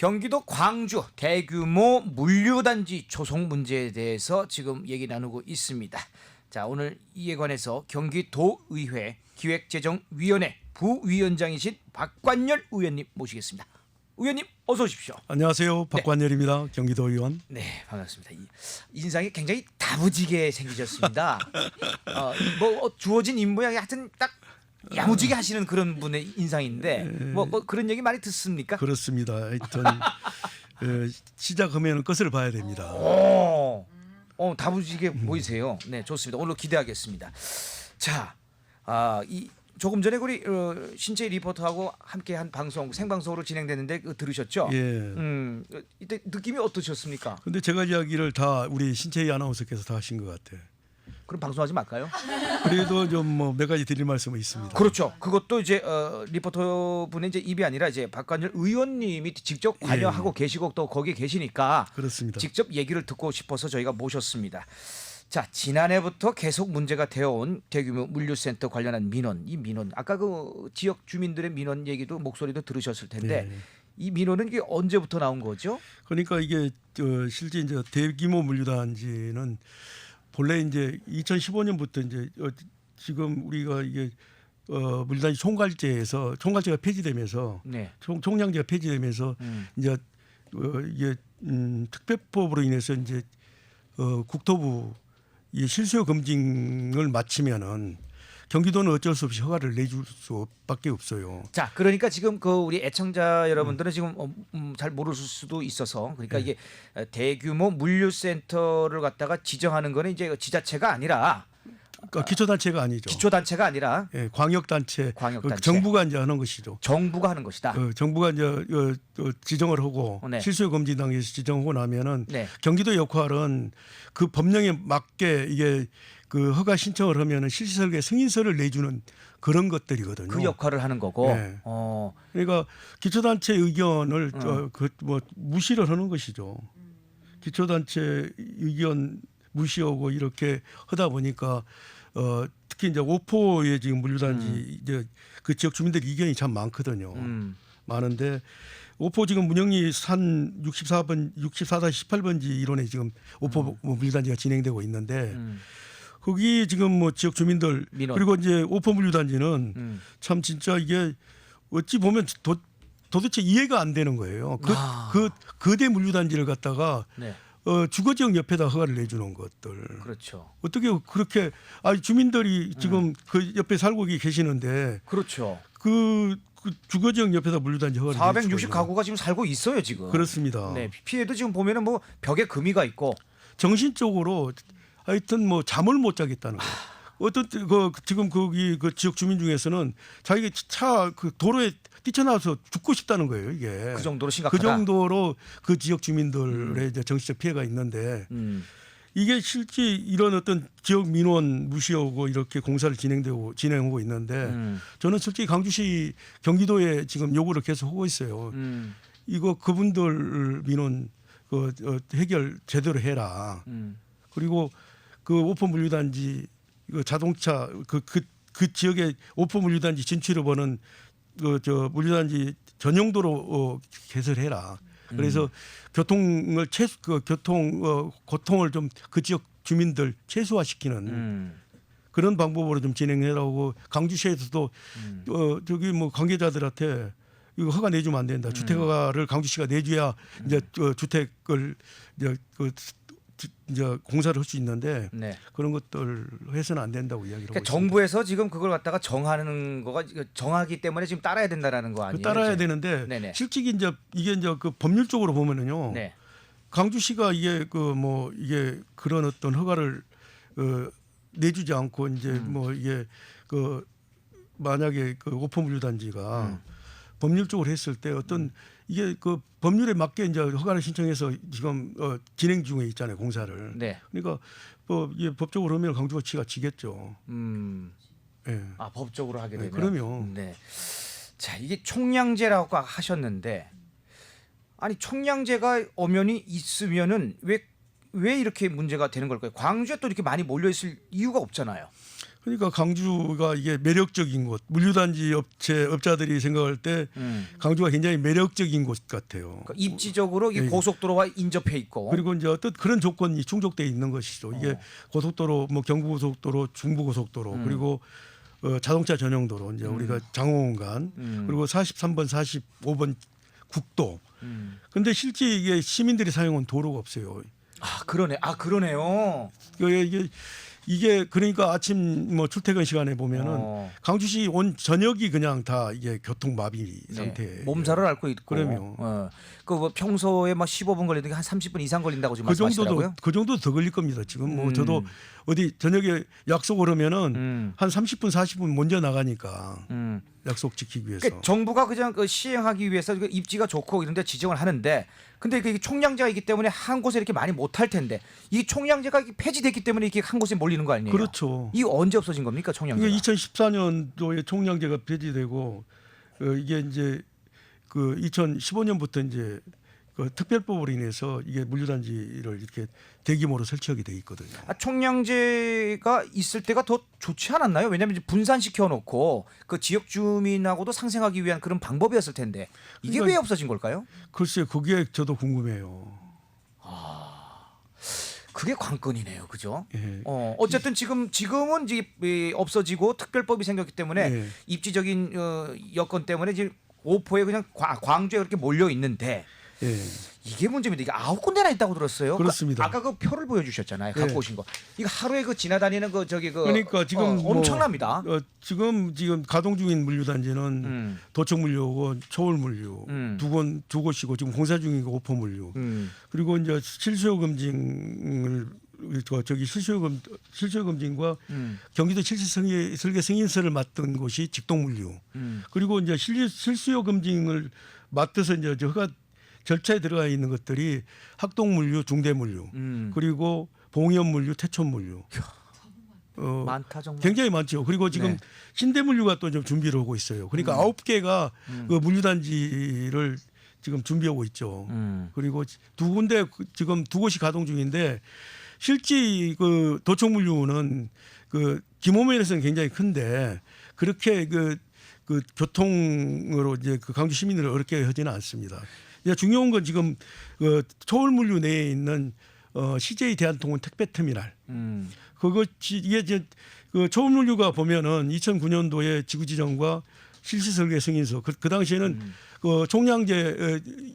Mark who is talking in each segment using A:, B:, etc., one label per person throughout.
A: 경기도 광주 대규모 물류단지 조성 문제에 대해서 지금 얘기 나누고 있습니다. 자, 오늘 이에 관해서 경기도의회 기획재정위원회 부위원장이신 박관열 의원님 모시겠습니다. 의원님 어서 오십시오.
B: 안녕하세요. 박관열입니다. 경기도 의원.
A: 네, 반갑습니다. 이 인상이 굉장히 다부지게 생기셨습니다. 어, 뭐 어, 주어진 임무야 하여튼 딱 야무지게 하시는 그런 분의 인상인데 뭐, 뭐 그런 얘기 많이 듣습니까?
B: 그렇습니다. 하여튼 어, 시작하면 끝을 봐야 됩니다.
A: 어, 어 다부지게 보이세요. 네, 좋습니다. 오늘 기대하겠습니다. 자, 아, 이 조금 전에 우리 어, 신채 리포터하고 함께 한 방송 생방송으로 진행됐는데 그 들으셨죠?
B: 예.
A: 음, 어, 이때 느낌이 어떠셨습니까?
B: 근데 제가 이야기를 다 우리 신채희 아나운서께서 다 하신 것 같아요.
A: 그럼 방송하지 말까요?
B: 그래도 좀 뭐 몇 가지 드릴 말씀은 있습니다.
A: 그렇죠. 그것도 이제 어, 리포터 분의 이제 입이 아니라 이제 박관열 의원님이 직접 관여하고 계시고 또 거기 계시니까
B: 그렇습니다.
A: 직접 얘기를 듣고 싶어서 저희가 모셨습니다. 자 지난해부터 계속 문제가 되어온 대규모 물류센터 관련한 민원 이 민원 아까 그 지역 주민들의 민원 얘기도 목소리도 들으셨을 텐데
B: 네.
A: 이 민원은 이게 언제부터 나온 거죠?
B: 그러니까 이게 저 실제 이제 대규모 물류단지는 본래 이제 2015년부터 이제 어, 지금 우리가 이게 어 물류단지 총괄제에서 총괄제가 폐지되면서
A: 네.
B: 총, 총량제가 폐지되면서
A: 음.
B: 이제 어, 이게 음, 특별법으로 인해서 이제 어, 국토부 이 실수요 검증을 마치면은 경기도는 어쩔 수 없이 허가를 내줄 수밖에 없어요.
A: 자, 그러니까 지금 그 우리 애청자 여러분들은 지금 어, 음, 잘 모르실 수도 있어서 그러니까
B: 네.
A: 이게 어, 대규모 물류센터를 갖다가 지정하는 거는 이제 지자체가 아니라
B: 그러니까 기초단체가 아니죠.
A: 기초단체가 아니라
B: 예, 광역단체,
A: 광역단체.
B: 그 정부가 이제 하는 것이죠.
A: 정부가 하는 것이다.
B: 어, 정부가 이제 어, 어, 지정을 하고
A: 네.
B: 실수요 단계에서 지정하고 나면은
A: 네.
B: 경기도 역할은 그 법령에 맞게 이게 그 허가 신청을 하면은 실시 설계 승인서를 내주는 그런 것들이거든요.
A: 그 역할을 하는 거고.
B: 네.
A: 어.
B: 그러니까 기초단체 의견을 저, 그뭐 무시를 하는 것이죠. 기초단체 의견 무시하고 이렇게 하다 보니까 어 특히 이제 오포에 지금 물류단지 이제 그 지역 주민들 의견이 참 많거든요.
A: 음.
B: 많은데 오포 지금 문영리 산 64번 64-18번지 일원에 지금 오포 물류단지가 진행되고 있는데
A: 음.
B: 거기 지금 뭐 지역 주민들
A: 민원.
B: 그리고 이제 오포 물류 단지는
A: 음.
B: 참 진짜 이게 어찌 보면 도, 도대체 이해가 안 되는 거예요. 그,
A: 아.
B: 그 거대 물류 단지를 갖다가
A: 네.
B: 어, 주거 지역 옆에다 허가를 내주는 것들.
A: 그렇죠.
B: 어떻게 그렇게 아 주민들이 지금 그 옆에 살고 계시는데
A: 그렇죠.
B: 그, 그 주거 지역 옆에다 물류단지 허가를
A: 460
B: 내주고요.
A: 가구가 지금 살고 있어요, 지금.
B: 그렇습니다.
A: 네. 피해도 지금 보면은 뭐 벽에 금이가 있고
B: 정신적으로 하여튼 뭐 잠을 못 자겠다는 거예요. 어떤 때그 지금 거기 그 지역 주민 중에서는 자기가 차 그 도로에 뛰쳐나와서 죽고 싶다는 거예요 이게.
A: 그 정도로
B: 그
A: 심각하다.
B: 정도로 그 지역 주민들의 이제 정신적 피해가 있는데
A: 음.
B: 이게 실제 이런 어떤 지역 민원 무시하고 이렇게 공사를 진행되고 진행하고 있는데
A: 음.
B: 저는 솔직히 강주시 경기도에 지금 요구를 계속 하고 있어요.
A: 음.
B: 이거 그분들 민원 그 어, 해결 제대로 해라.
A: 음.
B: 그리고 그 오픈 물류단지 그 자동차 그 그 그 지역에 오픈 물류단지 진출을 보는 그 저 물류단지 전용도로 어 개설해라. 그래서 교통을 최소 그 교통 어 고통을 좀 그 지역 주민들 최소화시키는
A: 음.
B: 그런 방법으로 좀 진행해라고 강주시에서도
A: 음.
B: 어 저기 뭐 관계자들한테 이거 허가 내주면 안 된다. 주택 허가를 강주시가 내줘야 이제 어, 주택을 이제 그 지- 이제 공사를 할 수 있는데
A: 네.
B: 그런 것들 해서는 안 된다고 이야기를 하고
A: 그러니까
B: 있습니다.
A: 정부에서 지금 그걸 갖다가 정하는 거가 정하기 때문에 지금 따라야 된다라는
B: 거그
A: 아니에요?
B: 따라야
A: 이제?
B: 되는데
A: 네네.
B: 실질이 이제 이게 이제 그 법률적으로 보면은요.
A: 네.
B: 강주시가 이게 그 뭐 이게 그런 어떤 허가를 어 내주지 않고 이제
A: 음.
B: 뭐 이게 그 만약에 그 오픈 물류 단지가
A: 음.
B: 법률적으로 했을 때 어떤 이게 그 법률에 맞게 이제 허가를 신청해서 지금 어 진행 중에 있잖아요 공사를.
A: 네.
B: 그러니까 뭐 이게 법적으로 하면 강주가 치가 지겠죠.
A: 음.
B: 예.
A: 아 법적으로 하게
B: 네,
A: 되면.
B: 그럼요.
A: 네. 자 이게 총량제라고 하셨는데 아니 총량제가 엄연히 있으면은 왜 왜 이렇게 문제가 되는 걸까요? 광주에 또 이렇게 많이 몰려 있을 이유가 없잖아요.
B: 그러니까 강주가 이게 매력적인 곳, 물류단지 업체 업자들이 생각할 때
A: 음.
B: 강주가 굉장히 매력적인 곳 같아요.
A: 그러니까 입지적으로 이게
B: 예.
A: 고속도로와 인접해 있고.
B: 그리고 이제 어떤 그런 조건이 충족돼 있는 것이죠. 이게
A: 어.
B: 고속도로, 뭐 경부고속도로, 중부고속도로,
A: 음.
B: 그리고 어, 자동차 전용도로 이제 우리가 장호원간
A: 음.
B: 그리고 43번, 45번 국도.
A: 음.
B: 근데 실제 이게 시민들이 사용한 도로가 없어요.
A: 아 그러네. 아 그러네요.
B: 이게 이게, 그러니까 아침 뭐 출퇴근 시간에 보면은
A: 어.
B: 강주시 온 전역이 그냥 다 이게 교통 마비
A: 네.
B: 상태.
A: 몸살을 앓고 있고.
B: 그럼요.
A: 어. 그뭐 평소에 막 15분 걸리는 게 한 30분 이상 걸린다고 지금
B: 그 정도도
A: 말씀하시더라고요.
B: 그 정도 더 걸릴 겁니다. 지금 뭐
A: 음.
B: 저도 어디 저녁에 약속을 하면은
A: 음.
B: 한 30분 40분 먼저 나가니까
A: 음.
B: 약속 지키기 위해서.
A: 그러니까 정부가 그냥 그 시행하기 위해서 그 입지가 좋고 이런 데 지정을 하는데 근데 그 총량제가 있기 때문에 한 곳에 이렇게 많이 못 할 텐데 이 총량제가 폐지됐기 때문에 이렇게 한 곳에 몰리는 거 아니에요?
B: 그렇죠.
A: 이게 언제 없어진 겁니까 총량제가?
B: 이게 2014년도에 총량제가 폐지되고 어, 이게 이제 그 2015년부터 이제 그 특별법으로 인해서 이게 물류단지를 이렇게 대규모로 설치하게 돼 있거든요.
A: 아, 총량제가 있을 때가 더 좋지 않았나요? 왜냐하면 이제 분산시켜 놓고 그 지역 주민하고도 상생하기 위한 그런 방법이었을 텐데 이게
B: 그러니까
A: 왜 없어진 걸까요?
B: 글쎄 그게 저도 궁금해요.
A: 그게 관건이네요, 그죠?
B: 예.
A: 어, 어쨌든 지금 지금은 이제 이, 없어지고 특별법이 생겼기 때문에
B: 예.
A: 입지적인 어, 여건 때문에 지금 오포에 그냥 과- 광주에 그렇게 몰려 있는데
B: 예.
A: 이게 문제입니다. 이게 아홉 군데나 있다고 들었어요.
B: 그렇습니다.
A: 그 아까 그 표를 보여주셨잖아요. 갖고
B: 예.
A: 오신 거. 이거 하루에 그 지나다니는 그 저기 그
B: 그러니까 지금
A: 어,
B: 뭐
A: 엄청납니다.
B: 어, 지금 지금 가동 중인 물류 단지는
A: 음.
B: 도청 물류하고 초월 물류
A: 음.
B: 두곳두 곳이고 지금 공사 중인 거 오포 물류
A: 음.
B: 그리고 이제 실수요 검증을 저 저기 실수요 검 실수요 검증과
A: 음.
B: 경기도 실시설계 설계 승인서를 맡던 곳이 직동물류
A: 음.
B: 그리고 이제 실, 실수요 검증을 맡아서 이제 저 허가 절차에 들어가 있는 것들이 학동물류, 중대물류
A: 음.
B: 그리고 봉연물류, 태촌물류 어,
A: 많다 정말.
B: 굉장히 많죠. 그리고 지금
A: 네.
B: 신대물류가 또 좀 준비를 하고 있어요. 그러니까 아홉 개가 그 물류단지를 지금 준비하고 있죠.
A: 음.
B: 그리고 두 군데 그 지금 두 곳이 가동 중인데 실제 그 도청물류는 그 규모면에서는 굉장히 큰데 그렇게 그, 그 교통으로 이제 그 강주 시민을 어렵게 하지는 않습니다. 이제 중요한 건 지금 그 초월물류 내에 있는 어 CJ 대한통운 택배터미널
A: 음.
B: 그것이 이게 이제 그 초음물류가 보면은 2009년도에 지구 지정과 실시 설계 승인서 그, 그 당시에는
A: 음.
B: 그 총량제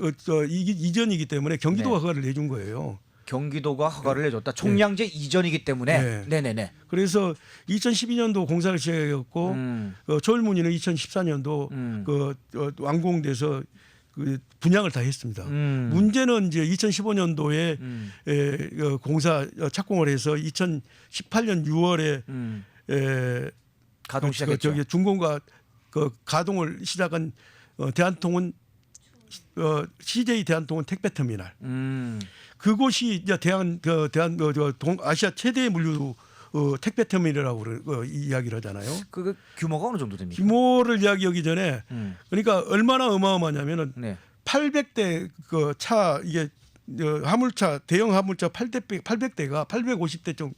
B: 어, 어, 저, 이, 이전이기 때문에 경기도가
A: 네.
B: 허가를 내준 거예요.
A: 경기도가 허가를 내줬다. 총량제 이전이기 때문에.
B: 네.
A: 네, 네, 네.
B: 그래서 2012년도 공사를 시작했고
A: 음.
B: 어, 초월문의는 2014년도
A: 음.
B: 그 어, 완공돼서 그 분양을 다 했습니다.
A: 음.
B: 문제는 이제 2015년도에
A: 음.
B: 에, 어, 공사 어, 착공을 해서 2018년 6월에
A: 음.
B: 에,
A: 가동
B: 그,
A: 시작했죠.
B: 저기 준공과 그 가동을 시작한 어, 대한통운 어, CJ 대한통운 택배터미널
A: 음.
B: 그곳이 이제 대한 그 대한 그, 저, 동, 아시아 최대 물류 어, 택배 터미널이라고 그러- 어, 이야기를 하잖아요.
A: 그, 그 규모가 어느 정도 됩니까?
B: 규모를 이야기하기 전에
A: 음.
B: 그러니까 얼마나 어마어마하냐면은
A: 네.
B: 800대 그 차 이게 어, 화물차 대형 화물차 800대 800대가 850대 정도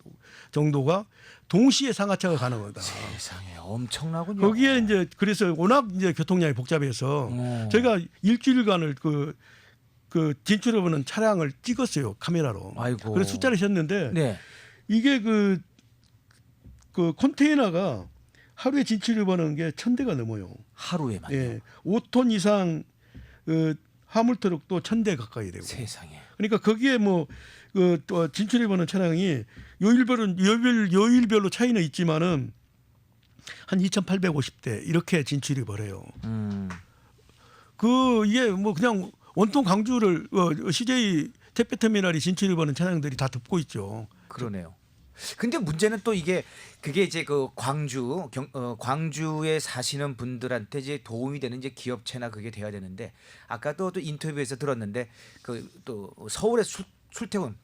B: 정도가 동시에 상하차가 가능하다.
A: 세상에 엄청나군요.
B: 거기에 이제 그래서 워낙 이제 교통량이 복잡해서
A: 어.
B: 저희가 일주일간을 그, 그 진출해보는 차량을 찍었어요 카메라로.
A: 아이고.
B: 그래서 숫자를 셌는데
A: 네.
B: 이게 그, 그 컨테이너가 하루에 진출해보는 게 천 대가 넘어요.
A: 하루에만.
B: 예, 5톤 이상 그 화물 트럭도 천 대 가까이 되고.
A: 세상에.
B: 그러니까 거기에 뭐그 진출해 보는 차량이 요일별은 요일 요일별로 차이는 있지만은 한 2,850대 이렇게 진출이 벌어요.
A: 음.
B: 그 이게 뭐 그냥 원통 강주를 어, CJ 택배 터미널이 진출해 보는 차량들이 다 덮고 있죠.
A: 그러네요. 근데 문제는 또 이게 그게 이제 그 광주 경, 어, 광주에 사시는 분들한테 이제 도움이 되는 이제 기업체나 그게 돼야 되는데 아까도 또 인터뷰에서 들었는데 그 또 서울에 출, 출퇴근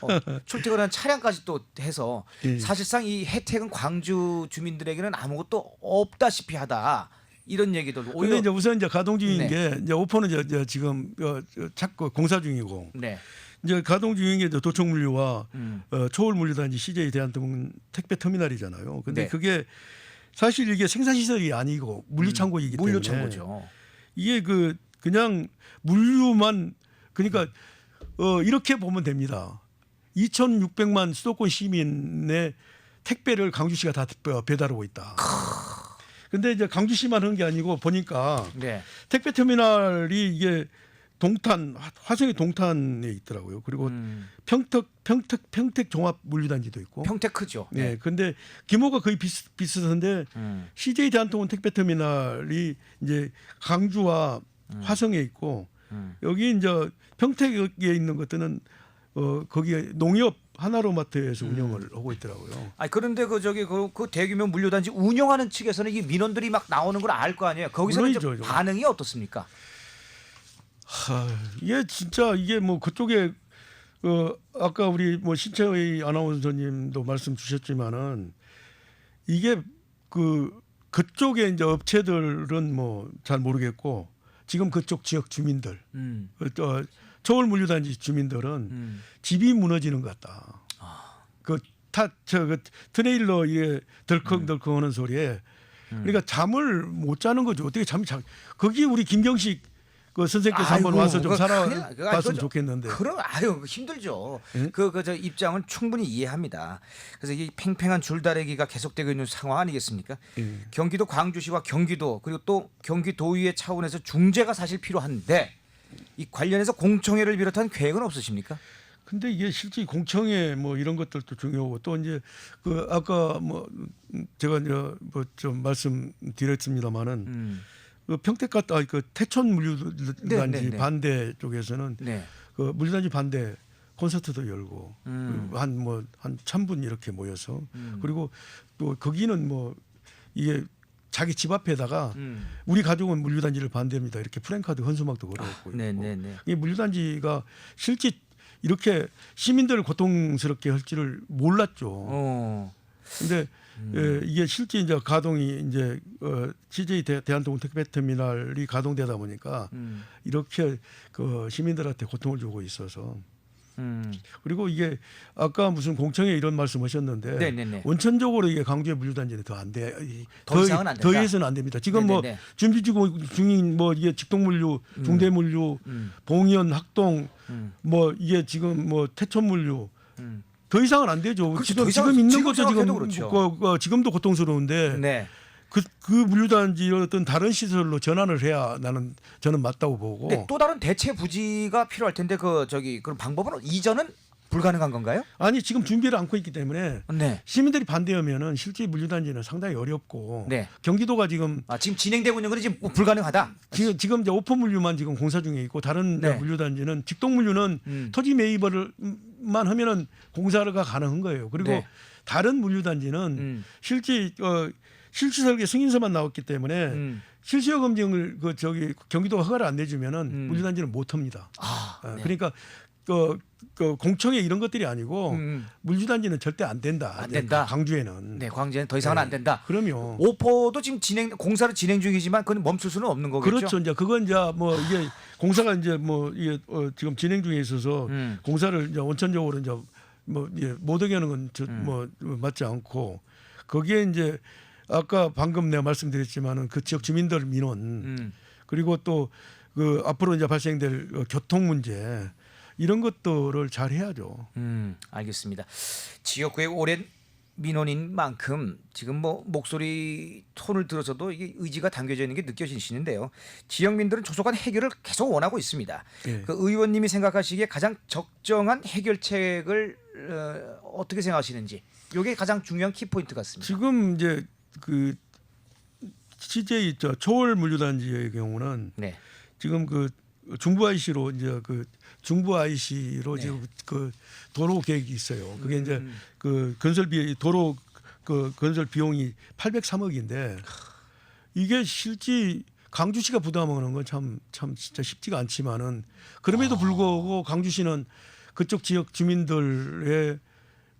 A: 어, 출퇴근하는 차량까지 또 해서
B: 예.
A: 사실상 이 혜택은 광주 주민들에게는 아무것도 없다시피 하다 이런 얘기도
B: 근데
A: 오히려
B: 이제 우선 이제 가동 중인
A: 네.
B: 게 이제 오퍼는 이제, 이제 지금 어, 저 자꾸 공사 중이고
A: 네.
B: 이제 가동 중인 게 이제 도청 물류와
A: 음.
B: 어, 초월 물류단지 CJ 대한통운 택배 터미널이잖아요. 근데
A: 네.
B: 그게 사실 이게 생산 시설이 아니고 물류 창고이기 때문에
A: 물류 창고죠.
B: 이게 그 그냥 물류만 그러니까 어 이렇게 보면 됩니다. 2,600만 수도권 시민의 택배를 강주시가 다 배달하고 있다. 근데 이제 강주시만 한게 아니고 보니까
A: 네.
B: 택배 터미널이 이게 동탄 화- 화성의 동탄에 있더라고요. 그리고
A: 음.
B: 평택 평택 평택 종합 물류단지도 있고.
A: 평택 크죠.
B: 네. 근데 규모가 거의 비슷 비슷한데
A: 음.
B: CJ 대한통운 택배 터미널이 이제 강주와 화성에 있고
A: 음.
B: 여기 이제 평택에 있는 것들은 어 거기에 농협 하나로마트에서
A: 음.
B: 운영을 하고 있더라고요.
A: 아 그런데 그 저기 그, 그 대규모 물류단지 운영하는 측에서는 이 민원들이 막 나오는 걸 알 거 아니에요. 거기서는
B: 물론이죠.
A: 반응이 어떻습니까?
B: 하, 이게 진짜 이게 뭐 그쪽에 어 아까 우리 뭐 신채의 아나운서님도 말씀 주셨지만은 이게 그 그쪽에 이제 업체들은 뭐 잘 모르겠고 지금 그쪽 지역 주민들
A: 음.
B: 어, 또 서울 물류단지 주민들은
A: 음.
B: 집이 무너지는 것 같다. 그타저그 트레일러 이게 덜컹덜컹하는 소리에 그러니까 잠을 못 자는 거죠. 어떻게 잠이 자? 거기 우리 김경식 그 선생께서 한번
A: 아이고,
B: 와서 좀
A: 그거 큰일 나- 그거
B: 살아봤으면 좋겠는데.
A: 그럼 아유 힘들죠.
B: 예?
A: 그그 저 입장은 충분히 이해합니다. 그래서 이 팽팽한 줄다리기가 계속되고 있는 상황 아니겠습니까?
B: 예.
A: 경기도 광주시와 경기도 그리고 또 경기도의회 차원에서 중재가 사실 필요한데 이 관련해서 공청회를 비롯한 계획은 없으십니까?
B: 근데 이게 실제 공청회 뭐 이런 것들도 중요하고 또 이제 그 아까 뭐 제가 이제 뭐좀 말씀드렸습니다마는
A: 음.
B: 그 평택 갔다 그 태천 물류단지
A: 네, 네, 네.
B: 반대 쪽에서는
A: 네.
B: 그 물류단지 반대 콘서트도 열고
A: 음.
B: 한뭐한 천분 이렇게 모여서 그리고 또 거기는 뭐 이게 자기 집 앞에다가
A: 음.
B: 우리 가족은 물류단지를 반대합니다 이렇게 프랭카드 헌수막도 걸어놓고
A: 네,
B: 있고
A: 네, 네.
B: 이 물류단지가 실제 이렇게 시민들을 고통스럽게 할지를 몰랐죠.
A: 어.
B: 근데
A: 음.
B: 예, 이게 실제 이제 가동이 이제 어, CJ 대, 대한통운 택배터미널이 가동되다 보니까
A: 음.
B: 이렇게 그 시민들한테 고통을 주고 있어서
A: 음.
B: 그리고 이게 아까 무슨 공청회 이런 말씀하셨는데
A: 네네네.
B: 원천적으로 이게 강주의 물류단지는 더 안 돼. 이-
A: 더 이상은 안 된다.
B: 더 해서는 안 됩니다. 지금
A: 네네네.
B: 뭐 준비 중인 중인 뭐 이게 직동물류, 중대물류,
A: 음.
B: 봉연, 학동
A: 음.
B: 뭐 이게 지금 뭐 태천물류
A: 음.
B: 더 이상은 안 되죠.
A: 그렇죠.
B: 지금
A: 더 이상은
B: 지금 있는
A: 지금
B: 것도
A: 생각해도
B: 지금
A: 그렇죠.
B: 그, 그, 지금도 고통스러운데
A: 네.
B: 그, 그 물류단지 어떤 다른 시설로 전환을 해야 나는 저는 맞다고 보고
A: 근데 또 다른 대체 부지가 필요할 텐데 그 저기 그런 방법은 이전은 불가능한 건가요?
B: 아니 지금 준비를 않고 있기 때문에
A: 네.
B: 시민들이 반대하면은 실제 물류단지는 상당히 어렵고
A: 네.
B: 경기도가 지금
A: 아, 지금 진행되고 있는 건 지금 불가능하다.
B: 지금 지금 이제 오픈 물류만 지금 공사 중에 있고 다른
A: 네.
B: 물류단지는 직동 물류는
A: 음.
B: 토지 매입을만 하면은 공사가 가능한 거예요. 그리고
A: 네.
B: 다른 물류단지는
A: 음.
B: 실제 어 실시 설계 승인서만 나왔기 때문에
A: 음.
B: 실시효 검증을 그 저기 경기도가 허가를 안 내주면은
A: 음.
B: 물류단지는 못 합니다.
A: 아,
B: 어,
A: 네.
B: 그러니까 그, 그 공청회 이런 것들이 아니고
A: 음.
B: 물류단지는 절대 안 된다.
A: 안 된다.
B: 강주에는.
A: 네, 광주에는 더 이상은
B: 네.
A: 안 된다.
B: 그럼요.
A: 오포도 지금 진행 공사를 진행 중이지만 그건 멈출 수는 없는 거겠죠.
B: 그렇죠. 이제 그건 이제 뭐 이게 공사가 이제 뭐 이게 어 지금 진행 중에 있어서
A: 음.
B: 공사를 이제 원천적으로 이제 뭐 예, 못하게 하는
A: 음.
B: 건뭐 맞지 않고 거기에 이제 아까 방금 내가 말씀드렸지만은 그 지역 주민들 민원
A: 음.
B: 그리고 또 그 앞으로 이제 발생될 어, 교통 문제 이런 것들을 잘 해야죠.
A: 음, 알겠습니다. 지역구의 오랜 민원인 만큼 지금 뭐 목소리 톤을 들어서도 이게 의지가 담겨져 있는 게 느껴지시는데요. 지역민들은 조속한 해결을 계속 원하고 있습니다.
B: 예.
A: 그 의원님이 생각하시기에 가장 적정한 해결책을 어, 어떻게 생각하시는지 이게 가장 중요한 키포인트 같습니다.
B: 지금 이제 그 CJ 저 초월 물류단지의 경우는
A: 네.
B: 지금 그 중부 IC로 이제 그 중부 IC로
A: 네.
B: 지금 그 도로 계획이 있어요. 그게 이제
A: 음.
B: 그 건설비 도로 그 건설 비용이 803억인데 이게 실제 강주시가 부담하는 건 참 참 진짜 쉽지가 않지만은 그럼에도 불구하고 강주시는 그쪽 지역 주민들의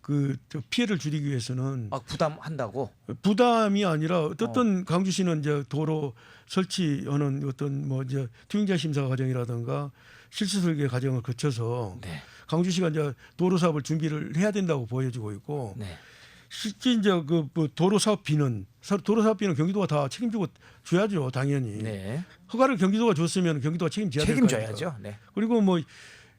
B: 그저 피해를 줄이기 위해서는
A: 아, 부담한다고.
B: 부담이 아니라 어떤 강주시는 이제 도로 설치하는 어떤 뭐 이제 투ing자 심사 과정이라든가 실수 설계 과정을 거쳐서
A: 네.
B: 강주시가 이제 도로 사업을 준비를 해야 된다고 보여지고 있고
A: 네.
B: 실제 이제 그뭐 도로 사업비는 사- 도로 사업비는 경기도가 다 책임지고 줘야죠 당연히
A: 네.
B: 허가를 경기도가 줬으면 경기도가 책임져야?
A: 책임져야죠. 네.
B: 그리고 뭐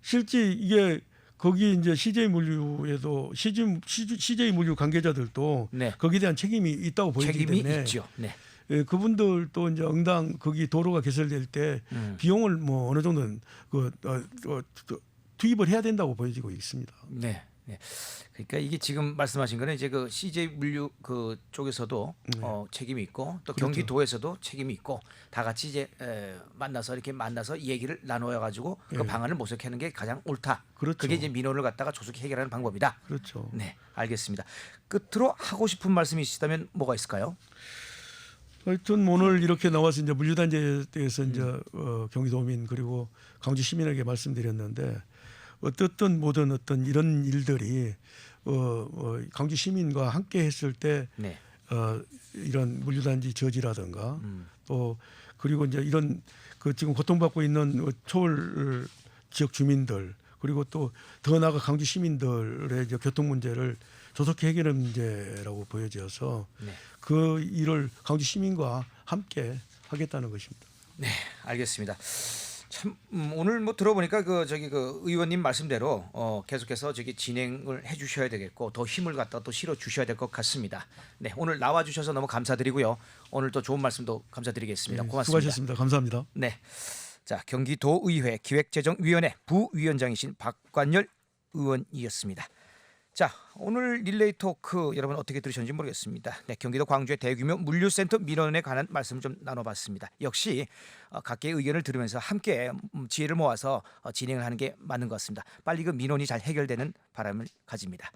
B: 실제 이게 거기 이제 CJ 물류에도 CJ, CJ 물류 관계자들도
A: 네.
B: 거기에 대한 책임이 있다고 보이기
A: 책임이
B: 때문에
A: 있죠. 네.
B: 예, 그분들도 이제 응당 거기 도로가 개설될 때
A: 음.
B: 비용을 뭐 어느 정도는 그 어, 어, 또 투입을 해야 된다고 보여지고 있습니다.
A: 네. 네. 그러니까 이게 지금 말씀하신 거는 이제 그 CJ 물류 그 쪽에서도 어, 책임이 있고 또
B: 그렇죠.
A: 경기도에서도 책임이 있고 다 같이 이제 에, 만나서 이렇게 만나서 얘기를 나눠야 가지고 그 방안을 모색하는 게 가장 옳다.
B: 예. 그렇죠.
A: 그게 이제 민원을 갖다가 조속히 해결하는 방법이다.
B: 그렇죠.
A: 네, 알겠습니다. 끝으로 하고 싶은 말씀이 있으시다면 뭐가 있을까요?
B: 하여튼 오늘 이렇게 나와서 이제 물류단지에 대해서 이제
A: 음.
B: 어, 경기도민 그리고 강주 시민에게 말씀드렸는데 어떻든 모든 어떤 이런 일들이 어, 어, 강주 시민과 함께 했을 때
A: 네.
B: 어, 이런 물류단지 저지라든가
A: 음.
B: 또 그리고 이제 이런 그 지금 고통받고 있는 어, 초월 지역 주민들 그리고 또 더 나아가 강주 시민들의 이제 교통 문제를 조속히 해결하는 문제라고 보여져서
A: 네.
B: 그 일을 강주 시민과 함께 하겠다는 것입니다.
A: 네, 알겠습니다. 참 음, 오늘 뭐 들어보니까 그 저기 그 의원님 말씀대로 어, 계속해서 저기 진행을 해주셔야 되겠고 더 힘을 갖다 또 실어 주셔야 될 것 같습니다. 네, 오늘 나와 주셔서 너무 감사드리고요. 오늘 또 좋은 말씀도 감사드리겠습니다.
B: 네,
A: 고맙습니다.
B: 수고하셨습니다. 감사합니다.
A: 네, 자 경기도의회 기획재정위원회 부위원장이신 박관열 의원이었습니다. 자 오늘 릴레이 토크 여러분 어떻게 들으셨는지 모르겠습니다. 네, 경기도 광주의 대규모 물류센터 민원에 관한 말씀 좀 나눠봤습니다. 역시 어, 각계의 의견을 들으면서 함께 음, 지혜를 모아서 어, 진행을 하는 게 맞는 것 같습니다. 빨리 그 민원이 잘 해결되는 바람을 가집니다.